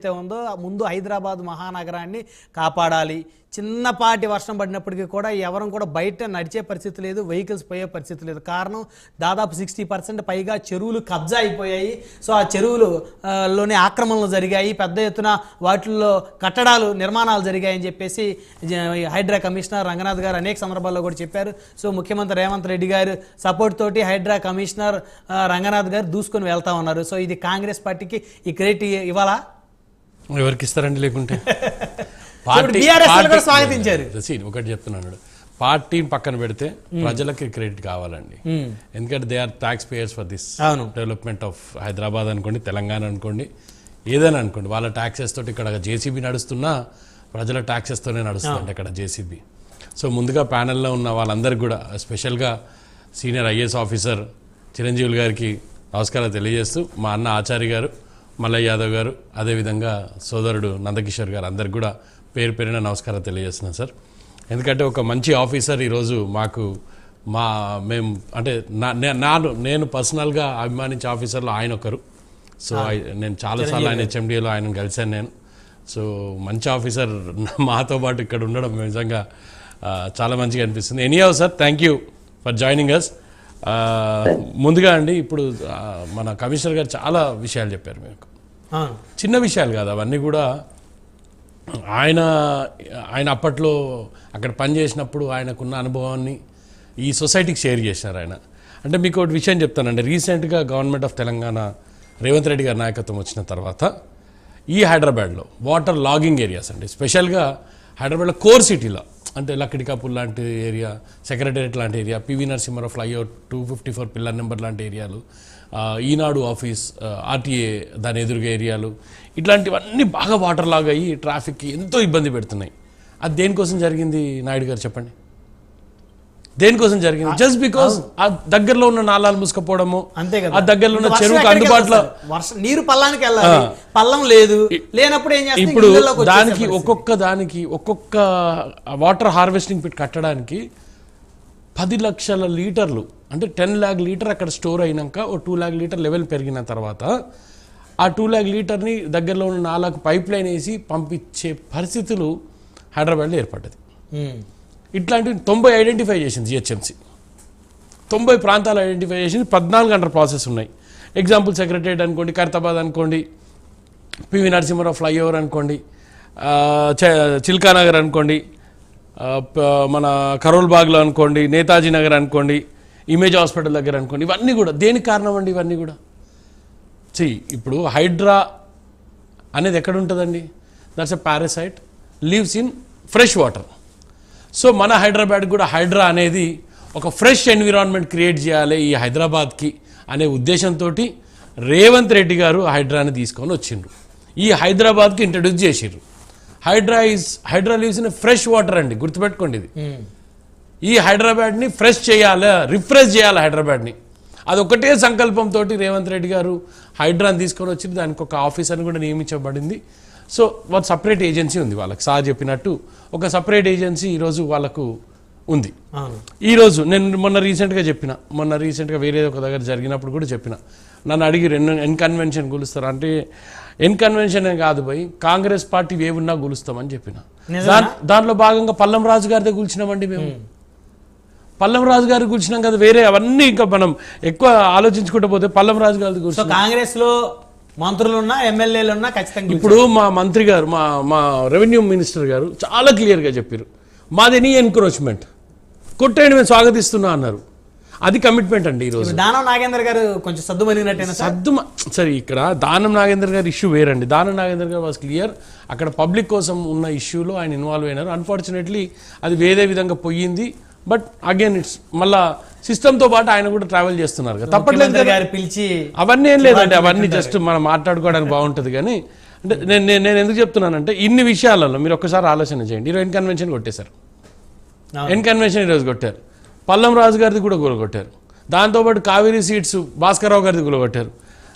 ఏదైతే ఉందో ముందు హైదరాబాద్ మహానగరాన్ని కాపాడాలి. చిన్నపాటి వర్షం పడినప్పటికీ కూడా ఎవరం కూడా బయట నడిచే పరిస్థితి లేదు వెహికల్స్ పోయే పరిస్థితి లేదు. కారణం దాదాపు సిక్స్టీ పర్సెంట్ పైగా చెరువులు కబ్జా అయిపోయాయి. సో ఆ చెరువులు లోని ఆక్రమణలు జరిగాయి. పెద్ద ఎత్తున వాటిల్లో కట్టడాలు నిర్మాణాలు జరిగాయని చెప్పేసి హైడ్రా కమిషనర్ రంగనాథ్ గారు అనేక సందర్భాల్లో కూడా చెప్పారు. సో ముఖ్యమంత్రి రేవంత్ రెడ్డి గారు సపోర్ట్ తోటి హైడ్రా కమిషనర్ రంగనాథ్ గారు దూసుకొని వెళ్తా ఉన్నారు. సో ఇది కాంగ్రెస్ పార్టీకి ఈ క్రెడిట్ ఇవ్వాలా? ఎవరికి ఇస్తారండి లేకుంటే? కూడా స్వాగతించారు. ఒకటి చెప్తున్నాడు పార్టీని పక్కన పెడితే ప్రజలకి క్రెడిట్ కావాలండి. ఎందుకంటే they are tax payers for this. Development of Hyderabad అనుకోండి తెలంగాణ అనుకోండి ఏదైనా అనుకోండి. వాళ్ళ ట్యాక్సెస్ తోటి ఇక్కడ జేసీబీ నడుస్తున్నా ప్రజల taxes తోనే నడుస్తుంది ఇక్కడ జేసీబీ సో ముందుగా ప్యానెల్లో ఉన్న వాళ్ళందరికీ కూడా స్పెషల్గా సీనియర్ ఐఏఎస్ ఆఫీసర్ చిరంజీవులు గారికి నమస్కారం తెలియజేస్తూ మా అన్న ఆచార్య గారు మల్లయ్య యాదవ్ గారు అదేవిధంగా సోదరుడు నందకిషోర్ గారు అందరికి కూడా పేరు పేరున నమస్కారం తెలియజేస్తున్నాను సార్. ఎందుకంటే ఒక మంచి ఆఫీసర్ ఈరోజు మాకు మా మేము అంటే నా- నాను నేను పర్సనల్గా అభిమానించే ఆఫీసర్లో ఆయన ఒకరు. సో నేను చాలాసార్లు ఆయన హెచ్ఎండిఏలో ఆయన కలిశాను నేను. సో మంచి ఆఫీసర్ మాతో పాటు ఇక్కడ ఉండడం నిజంగా చాలా మంచిగా అనిపిస్తుంది. Any sir thank you for joining us ముందుగా అండి ఇప్పుడు మన కమిషనర్ గారు చాలా విషయాలు చెప్పారు మీకు. చిన్న విషయాలు కాదు అవన్నీ కూడా ఆయన ఆయన అప్పట్లో అక్కడ పనిచేసినప్పుడు ఆయనకున్న అనుభవాన్ని ఈ సొసైటీకి షేర్ చేశారు ఆయన. అంటే మీకు ఒక విషయం చెప్తానండి. రీసెంట్గా గవర్నమెంట్ ఆఫ్ తెలంగాణ రేవంత్ రెడ్డి గారి నాయకత్వం వచ్చిన తర్వాత ఈ హైదరాబాద్లో వాటర్ లాగింగ్ ఏరియాస్ అండి. స్పెషల్గా హైదరాబాద్లో కోర్ సిటీలో అంటే లక్కిడికాపూర్ లాంటి ఏరియా సెక్రటేరియట్ లాంటి area PV Narasimha Rao flyover two fifty four pillar number లాంటి ఏరియాలు ఈనాడు ఆఫీస్ ఆర్టీఏ దాని ఎదురుగా ఏరియాలు. ఇట్లాంటివన్నీ బాగా వాటర్ లాగ్ అయ్యి ట్రాఫిక్కి ఎంతో ఇబ్బంది పెడుతున్నాయి. అది దేనికోసం జరిగింది నాయుడు గారు చెప్పండి? దేనికోసం జరిగింది? జస్ట్ బికాస్ ఆ దగ్గరలో ఉన్న నాలాలు మూసుకపోవడము అంతే కదా. ఆ దగ్గరలో ఉన్న చెరువుకు ఎక్కడికి అందుబాటులో? వర్షం నీరు పల్లానికి వెళ్ళాలి. పల్లం లేదు. లేనప్పుడు ఏం చేస్తుంది ఇప్పుడు దానికి. ఒక్కొక్క దానికి ఒక్కొక్క వాటర్ హార్వెస్టింగ్ పెట్టి కట్టడానికి పది లక్షల లీటర్లు అంటే టెన్ ల్యాక్ లీటర్ అక్కడ స్టోర్ అయినాక O two lakh litre level పెరిగిన తర్వాత ఆ టూ ల్యాక్ లీటర్ని దగ్గరలో ఉన్న నాలుగు పైప్ లైన్ వేసి పంపించే పరిస్థితులు హైదరాబాద్లో ఏర్పడ్డది. ఇట్లాంటివి తొంభై ఐడెంటిఫై చేసింది జిహెచ్ఎంసీ. తొంభై ప్రాంతాలు ఐడెంటిఫై చేసింది పద్నాలుగు గంటల ప్రాసెస్ ఉన్నాయి. ఎగ్జాంపుల్ సెక్రటరేట్ అనుకోండి ఖైరతాబాద్ అనుకోండి పివి నరసింహరావు ఫ్లైఓవర్ అనుకోండి చిల్కానగర్ చ- చిల్కా నగర్ అనుకోండి మన కరోల్బాగ్లో అనుకోండి నేతాజీ నగర్ అనుకోండి ఇమేజ్ హాస్పిటల్ దగ్గర అనుకోండి ఇవన్నీ కూడా. దేనికి కారణం అండి ఇవన్నీ కూడా? చెయ్యి ఇప్పుడు హైడ్రా అనేది ఎక్కడ ఉంటుందండి? That's a parasite lives in fresh water so మన హైదరాబాద్ కూడా హైడ్రా అనేది ఒక ఫ్రెష్ ఎన్విరాన్మెంట్ క్రియేట్ చేయాలి ఈ హైదరాబాద్కి అనే ఉద్దేశంతో రేవంత్ రెడ్డి గారు హైడ్రాని తీసుకొని వచ్చిండ్రు. ఈ హైదరాబాద్కి ఇంట్రడ్యూస్ చేసిర్రు HYDRAA is hydra lives in fresh water అండి గుర్తుపెట్టుకోండి ఇది. ఈ హైదరాబాద్ని ఫ్రెష్ చేయాలి రిఫ్రెష్ చేయాలి హైదరాబాద్ని? అదొకటే సంకల్పంతో రేవంత్ రెడ్డి గారు హైడ్రాని తీసుకొని వచ్చి దానికి ఒక ఆఫీసర్ని కూడా నియమించబడింది. సో వాళ్ళ సపరేట్ ఏజెన్సీ ఉంది వాళ్ళకి. సార్ చెప్పినట్టు ఒక సపరేట్ ఏజెన్సీ ఈరోజు వాళ్ళకు ఉంది. ఈరోజు నేను మొన్న రీసెంట్గా చెప్పిన మొన్న రీసెంట్గా వేరే ఒక దగ్గర జరిగినప్పుడు కూడా చెప్పిన. నన్ను అడిగి రెండు ఎన్ కన్వెన్షన్ గులుస్తారు. అంటే ఎన్ కన్వెన్షన్ అని కాదు పోయి కాంగ్రెస్ పార్టీ ఏమున్నా గులుస్తామని చెప్పిన. దాంట్లో భాగంగా పల్లం రాజు గారితో కూల్చినామండి మేము. పల్లం రాజు గారు కూర్చున్నాం కదా వేరే అవన్నీ ఇంకా మనం ఎక్కువ ఆలోచించుకుంటూ పోతే పల్లం రాజు గారిది సో కూర్చున్నాం కాంగ్రెస్లో మంత్రులు ఉన్నా ఎమ్మెల్యేలు ఉన్నా ఖచ్చితంగా ఇప్పుడు మా మంత్రి గారు మా మా రెవెన్యూ మినిస్టర్ గారు చాలా క్లియర్గా చెప్పారు. మాది ఎనీ ఎన్క్రోచ్మెంట్ కొట్టేయండి మేము స్వాగతిస్తున్నా అన్నారు. అది కమిట్మెంట్ అండి ఈరోజు. దానం నాగేంద్ర గారు కొంచెం సద్దు మరిగినట్టేనా సార్? సద్దు సరే ఇక్కడ దానం నాగేంద్ర గారి ఇష్యూ వేరండి. దానం నాగేంద్ర గారు వాస్ క్లియర్ అక్కడ పబ్లిక్ కోసం ఉన్న ఇష్యూలో ఆయన ఇన్వాల్వ్ అయినారు. అన్ఫార్చునేట్లీ అది వేరే విధంగా పోయింది. బట్ అగైన్ ఇట్స్ మళ్ళా సిస్టంతో పాటు ఆయన కూడా ట్రావెల్ చేస్తున్నారు కదా. తప్పట్లేదు గారు పిలిచి అవన్నీ ఏం లేదండి అవన్నీ జస్ట్ మనం మాట్లాడుకోవడానికి బాగుంటుంది కానీ అంటే నేను నేను ఎందుకు చెప్తున్నానంటే ఇన్ని విషయాలలో మీరు ఒక్కసారి ఆలోచన చేయండి. ఈరోజు కన్వెన్షన్ కొట్టేశారు. ఎన్ కన్వెన్షన్ ఈరోజు కొట్టారు. పల్లం రాజు గారిది కూడా గులగొట్టారు దాంతోపాటు కావేరీ సీట్స్ భాస్కర్రావు గారిది గులగొట్టారు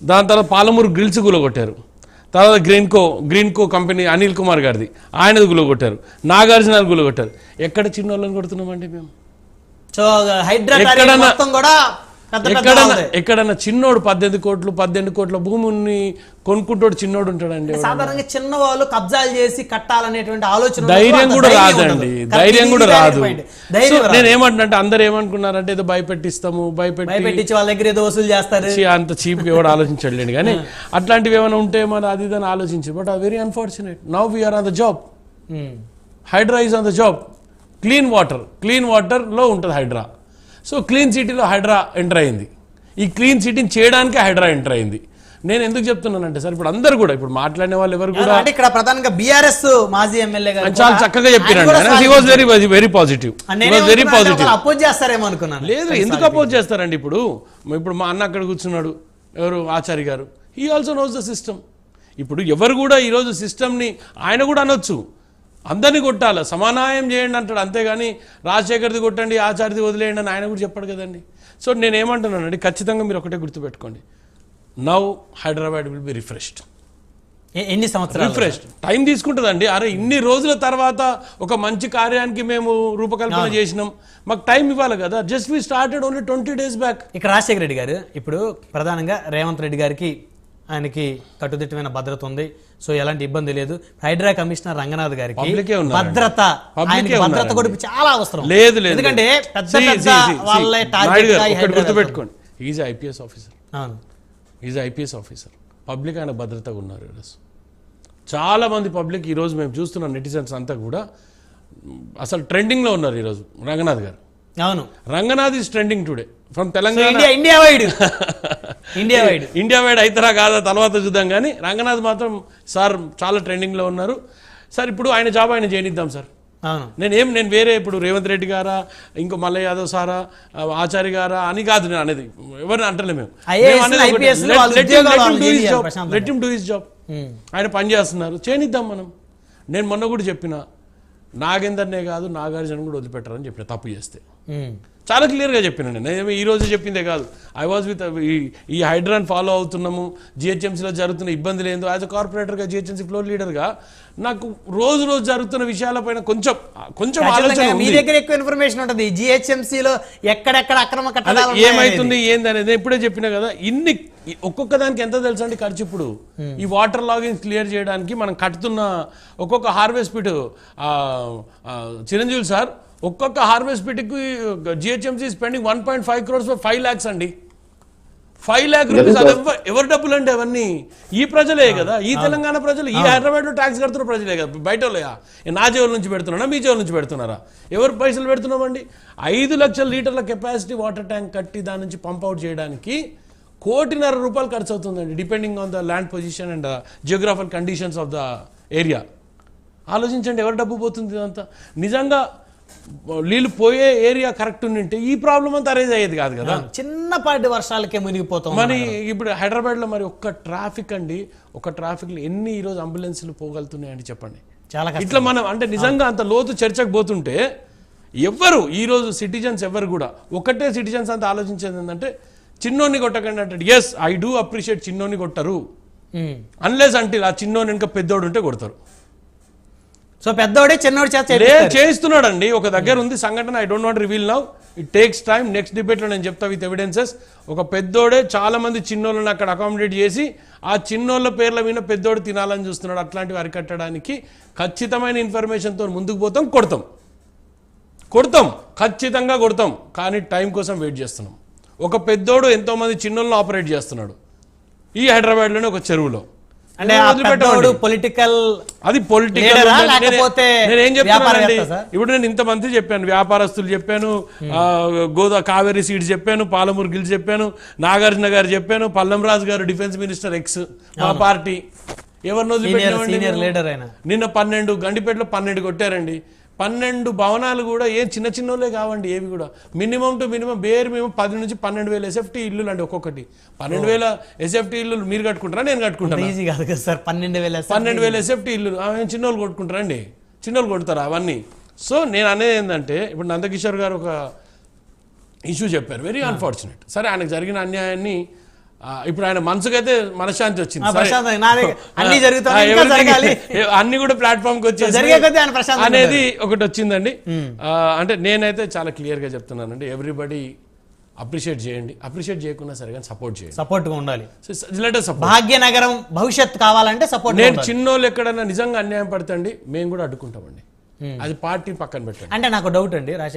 దాని తర్వాత పాలమూరు గ్రిల్స్ గులగొట్టారు తర్వాత గ్రీన్కో గ్రీన్కో కంపెనీ అనిల్ కుమార్ గారిది. ఆయనది గులగొట్టారు. నాగార్జున గులగొట్టారు. ఎక్కడ చిన్న వాళ్ళని కొడుతున్నామండి మేము? సో మొత్తం కూడా ఎక్కడన్నా చిన్నోడు పద్దెనిమిది కోట్లు పద్దెనిమిది కోట్ల భూమిని కొనుక్కుంటోడు చిన్నోడు ఉంటాడండి సాధారణంగా చిన్న వాళ్ళు కబ్జాలు చేసి కట్టాలనేటువంటి ఆలోచన. ధైర్యం కూడా రాదండి. ధైర్యం కూడా రాదు. నేను ఏమంటున్నా అందరు ఏమనుకున్నారంటే ఏదో భయపెట్టిస్తాము భయపెట్టి వాళ్ళ దగ్గర ఏదో వసూలు చేస్తారు. అంత చీప్ ఎవడు ఆలోచించలేండి కానీ అట్లాంటివి ఏమైనా ఉంటే మరి అది ఇదని ఆలోచించి. But ah very unfortunate. Now we are on the job. Um. HYDRAA is on the job. Clean water. Clean వాటర్లో ఉంటుంది హైడ్రా. సో క్లీన్ సిటీలో హైడ్రా ఎంటర్ అయింది. ఈ క్లీన్ సిటీని చేయడానికి హైడ్రా ఎంటర్ అయింది. నేను ఎందుకు చెప్తున్నానంటే సార్ ఇప్పుడు అందరు కూడా ఇప్పుడు మాట్లాడిన వాళ్ళు ఎవరు కూడా అంటే ఇక్కడ ప్రధానంగా బిఆర్ఎస్ మాజీ ఎమ్మెల్యే చాలా చక్కగా was very very positive very positive oppose చేస్తారేమో అనుకున్నాను. లేదు ఎందుకు అపోజ్ చేస్తారండి ఇప్పుడు? ఇప్పుడు మా అన్న అక్కడ కూర్చున్నాడు ఎవరు? ఆచారి గారు. He also knows the system ఇప్పుడు ఎవరు కూడా ఈరోజు సిస్టమ్ని ఆయన కూడా అనొచ్చు. అందరినీ కొట్టాలి? సమానాయం చేయండి అంటాడు. అంతేగాని రాజశేఖర్ది కొట్టండి ఆచార్యది వదిలేయండి అని ఆయన కూడా చెప్పాడు కదండి. సో నేను ఏమంటున్నానండి ఖచ్చితంగా మీరు ఒకటే గుర్తుపెట్టుకోండి. Now Hyderabad will be refreshed ఎన్ని సంవత్సరాలు? రిఫ్రెష్డ్ టైం తీసుకుంటుందండి. అరే ఇన్ని రోజుల తర్వాత ఒక మంచి కార్యానికి మేము రూపకల్పన చేసినాం. మాకు టైం ఇవ్వాలి కదా. Just we started only twenty days back ఇక్కడ రాజశేఖర రెడ్డి గారు ఇప్పుడు ప్రధానంగా రేవంత్ రెడ్డి గారికి ఆయనకి కట్టుదిట్టమైన భద్రత ఉంది. సో ఎలాంటి ఇబ్బంది లేదు. హైడ్రా కమిషనర్ రంగనాథ్ గారికి. భద్రత భద్రత. కూడా చాలా అవసరం. లేదు లేదు ఎందుకంటే. పెద్ద పెద్ద గుర్తుపెట్టుకోండి. ఈజ్ ఐపీఎస్ ఆఫీసర్ అవును. ఈజ్ ఐపీఎస్ ఆఫీసర్ పబ్లిక్ ఆయన భద్రతగా ఉన్నారు ఈరోజు. చాలా మంది పబ్లిక్ ఈరోజు మేము చూస్తున్న నెటిజన్స్ అంతా కూడా. అసలు ట్రెండింగ్లో ఉన్నారు ఈరోజు రంగనాథ్ గారు. అవును. Ranganath is trending today from Telangana India India wide India wide India wide అవుతారా కాదా తర్వాత చూద్దాం కానీ రంగనాథ్ మాత్రం సార్ చాలా ట్రెండింగ్లో ఉన్నారు సార్ ఇప్పుడు ఆయన జాబ్ ఆయన చేయనిద్దాం సార్ నేను ఏం నేను వేరే ఇప్పుడు రేవంత్ రెడ్డి గారా ఇంకో మల్ల యాదవ్ సారా ఆచార్య గారా అని కాదు నేను అనేది ఎవరిని అంటలే మేము IAS మేము అనేది ఒకటే. IPS లు Let- వాళ్ళ let him- ఉద్యోగాలు let him వాళ్ళు do his చేయాలి job. ప్రశాంతంగా. Let him do his job. ఉమ్. ఆయన పని చేస్తున్నారు చేయనిద్దాం మనం నేను మొన్న కూడా చెప్పిన నాగేందర్నే కాదు నాగార్జున కూడా వదిలిపెట్టారని చెప్పిన తప్పు చేస్తే. చాలా క్లియర్గా చెప్పినాను నేను. ఈ రోజు చెప్పిందే కాదు. ఐ వాజ్ విత్ ఈ హైడ్రాన్ ఫాలో అవుతున్నాము. జిహెచ్ఎంసీలో జరుగుతున్న ఇబ్బందులు ఏందో యాజ్ అ కార్పొరేటర్గా జిహెచ్ఎంసీ ఫ్లోర్ లీడర్గా నాకు రోజు రోజు జరుగుతున్న విషయాలపైన కొంచెం కొంచెం ఆలోచన మీ. దగ్గర ఎక్కువ ఇన్ఫర్మేషన్ ఉంటుంది. GHMC లో ఎక్కడెక్కడ అక్రమ కట్టడాలు. ఏమైతుంది ఏంది అనేది నేను ఇప్పుడే చెప్పినా కదా ఇన్ని ఒక్కొక్క దానికి ఎంత తెలుసు అంటే ఖర్చు ఇప్పుడు? ఈ వాటర్ లాగిన్స్ క్లియర్ చేయడానికి మనం కట్టుతున్న ఒక్కొక్క హార్వెస్ట్ పిట్ చిరంజీవి సార్ ఒక్కొక్క harvest పిట్కి GHMC spending one point five crores five lakhs అండి. ఫైవ్ ల్యాక్ రూపీస్ అది ఎవ- ఎవరి డబ్బులు అండి అవన్నీ? ఈ ప్రజలే కదా. ఈ తెలంగాణ ప్రజలు ఈ హైదరాబాద్లో ట్యాక్స్ కడుతున్న ప్రజలే కదా. బయట నా జేబుల నుంచి పెడుతున్నారా? మీ జేబుల నుంచి పెడుతున్నారా? ఎవరు పైసలు పెడుతున్నామండి? ఐదు లక్షల లీటర్ల కెపాసిటీ వాటర్ ట్యాంక్ కట్టి దాని నుంచి పంప్ అవుట్ చేయడానికి కోటిన్నర రూపాయలు ఖర్చు అవుతుందండి depending on the land position and geographical conditions of the area ఆలోచించండి ఎవరి డబ్బు పోతుంది ఇదంతా? నిజంగా నీళ్ళు పోయే ఏరియా కరెక్ట్ ఉండింటే ఈ ప్రాబ్లం అంతా అరేంజ్ అయ్యేది కాదు కదా. చిన్నపాటి వర్షాలకే మునిగిపోతాం మరి ఇప్పుడు హైదరాబాద్లో మరి ఒక్క ట్రాఫిక్ అండి ఒక ట్రాఫిక్లో ఎన్ని ఈరోజు అంబులెన్స్లు పోగలుగుతున్నాయండి చెప్పండి. చాలా ఇట్లా మనం అంటే నిజంగా అంత లోతు చర్చకు పోతుంటే ఎవ్వరు ఈరోజు సిటిజన్స్ ఎవరు కూడా ఒకటే సిటిజన్స్ అంతా ఆలోచించేది ఏంటంటే చిన్నోని కొట్టకండి అంటే ఎస్ ఐ డూ అప్రిషియేట్ చిన్నోని కొట్టరు. అన్లెస్ అంటే ఆ చిన్నోని ఇంకా పెద్దోడు ఉంటే కొడతారు. సో పెద్దోడే చిన్నోడి చేత లే చేపిస్తారు. చేస్తున్నాడండి ఒక దగ్గర ఉంది సంఘటన I don't want reveal now it takes time next డిబేట్లో నేను చెప్తా విత్ ఎవిడెన్సెస్ ఒక పెద్దోడే చాలా మంది చిన్నోళ్ళని అక్కడ అకామిడేట్ చేసి ఆ చిన్నోళ్ళ పేర్ల మీద పెద్దోడు తినాలని చూస్తున్నాడు. అట్లాంటివి అరికట్టడానికి ఖచ్చితమైన ఇన్ఫర్మేషన్తో ముందుకు పోతాం కొడతాం. కొడతాం. ఖచ్చితంగా కొడతాం. కానీ టైం కోసం వెయిట్ చేస్తున్నాం. ఒక పెద్దోడు ఎంతో మంది చిన్నోళ్ళని ఆపరేట్ చేస్తున్నాడు. ఈ హైదరాబాద్లోనే ఒక చెరువులో. అంటే. పెద్దోడు పొలిటికల్ అది పొలిటికల్ నేనేం చెప్తానండి? ఇప్పుడు నేను ఇంతమంది చెప్పాను. వ్యాపారస్తులు చెప్పాను ఆ, గోదా కావేరీ సీడ్స్ చెప్పాను పాలమూరు గిల్స్ చెప్పాను నాగార్జున గారు చెప్పాను పల్లంరాజు గారు డిఫెన్స్ మినిస్టర్ ఎక్స్ మా పార్టీ. ఎవరిని నిన్న పన్నెండు గండిపేటలో పన్నెండు కొట్టారండి. పన్నెండు భవనాలు కూడా ఏ చిన్న చిన్నోళ్ళే కావండి ఏవి కూడా. మినిమం టు మినిమం బేర్ మేము పది నుంచి పన్నెండు వేల ఎస్ఎఫ్టీ ఇల్లు అండి ఒక్కొక్కటి. పన్నెండు వేల ఎస్ఎఫ్టీ ఇల్లు మీరు కట్టుకుంటారా నేను కట్టుకుంటాను? ఈజీ కాదు కదా సార్ పన్నెండు వేల పన్నెండు వేల ఎస్ఎఫ్టీ ఇల్లు చిన్నోళ్ళు కొట్టుకుంటారండి. చిన్నోళ్ళు కొడతారా అవన్నీ? సో నేను అనేది ఏంటంటే ఇప్పుడు నందకిషోర్ గారు ఒక ఇష్యూ చెప్పారు వెరీ అన్ఫార్చునేట్ సరే ఆయనకు జరిగిన అన్యాయాన్ని ఇప్పుడు ఆయన మనసుకైతే మనశ్శాంతి వచ్చింది. అన్ని ఏ- అన్ని కూడా ప్లాట్ఫామ్కి వచ్చేసి అనేది ఒకటి వచ్చిందండి. అంటే నేనైతే చాలా క్లియర్గా చెప్తున్నానండి ఎవ్రీబడి అప్రిషియేట్ చేయండి. అప్రిషియేట్ చేయకుండా సరే కానీ సపోర్ట్ చేయండి. సపోర్ట్గా ఉండాలి. సో లెట్ సపోర్ట్ భాగ్యనగరం భవిష్యత్ కావాలంటే సపోర్ట్ నేను చిన్నోళ్ళు ఎక్కడన్నా నిజంగా అన్యాయం పడతండి మేము కూడా అడ్డుకుంటామండి. అది పార్టీ పక్కన పెట్టండి. అంటే నాకు డౌట్ అండి